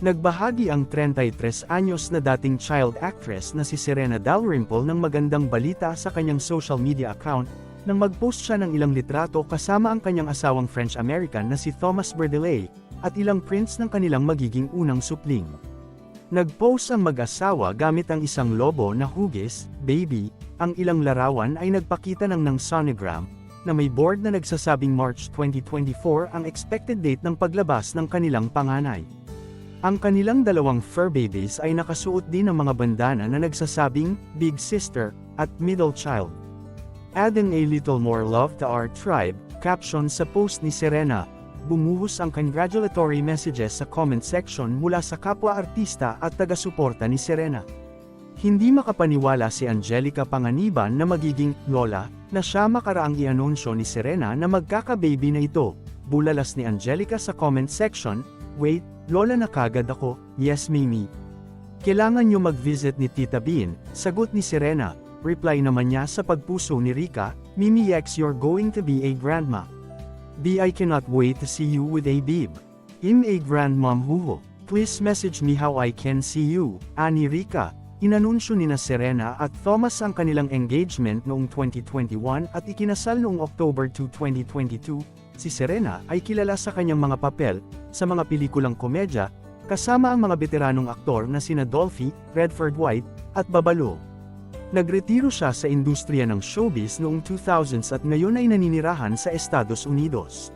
Nagbahagi ang 33 anyos na dating child actress na si Serena Dalrymple ng magandang balita sa kanyang social media account, nang mag-post siya ng ilang litrato kasama ang kanyang asawang French-American na si Thomas Berdeley, at ilang prints ng kanilang magiging unang supling. Nag-post ang mag-asawa gamit ang isang lobo na hugis, baby, ang ilang larawan ay nagpakita ng ng sonogram, na may board na nagsasabing March 2024 ang expected date ng paglabas ng kanilang panganay. Ang kanilang dalawang fur babies ay nakasuot din ng mga bandana na nagsasabing, Big Sister, at Middle Child. Adding a little more love to our tribe, caption sa post ni Serena, bumuhos ang congratulatory messages sa comment section mula sa kapwa-artista at taga-suporta ni Serena. Hindi makapaniwala si Angelica Panganiban na magiging lola, na siya makaraang i-anunsyo ni Serena na magkaka-baby na ito. Bulalas ni Angelica sa comment section, Wait, lola na kagad ako, yes Mimi. Kailangan nyo mag-visit ni Tita Bean, sagot ni Serena. Reply naman niya sa pagpuso ni Rika, Mimi X you're going to be a grandma. B I cannot wait to see you with a babe. I'm a grandmom huho. Please message me how I can see you, ani Rika. Inanunsyo ni na Serena at Thomas ang kanilang engagement noong 2021 at ikinasal noong October 2, 2022. Si Serena ay kilala sa kanyang mga papel sa mga pelikulang komedya, kasama ang mga veteranong aktor na sina Dolphy, Redford White, at Babalo. Nagretiro siya sa industriya ng showbiz noong 2000s at ngayon ay naninirahan sa Estados Unidos.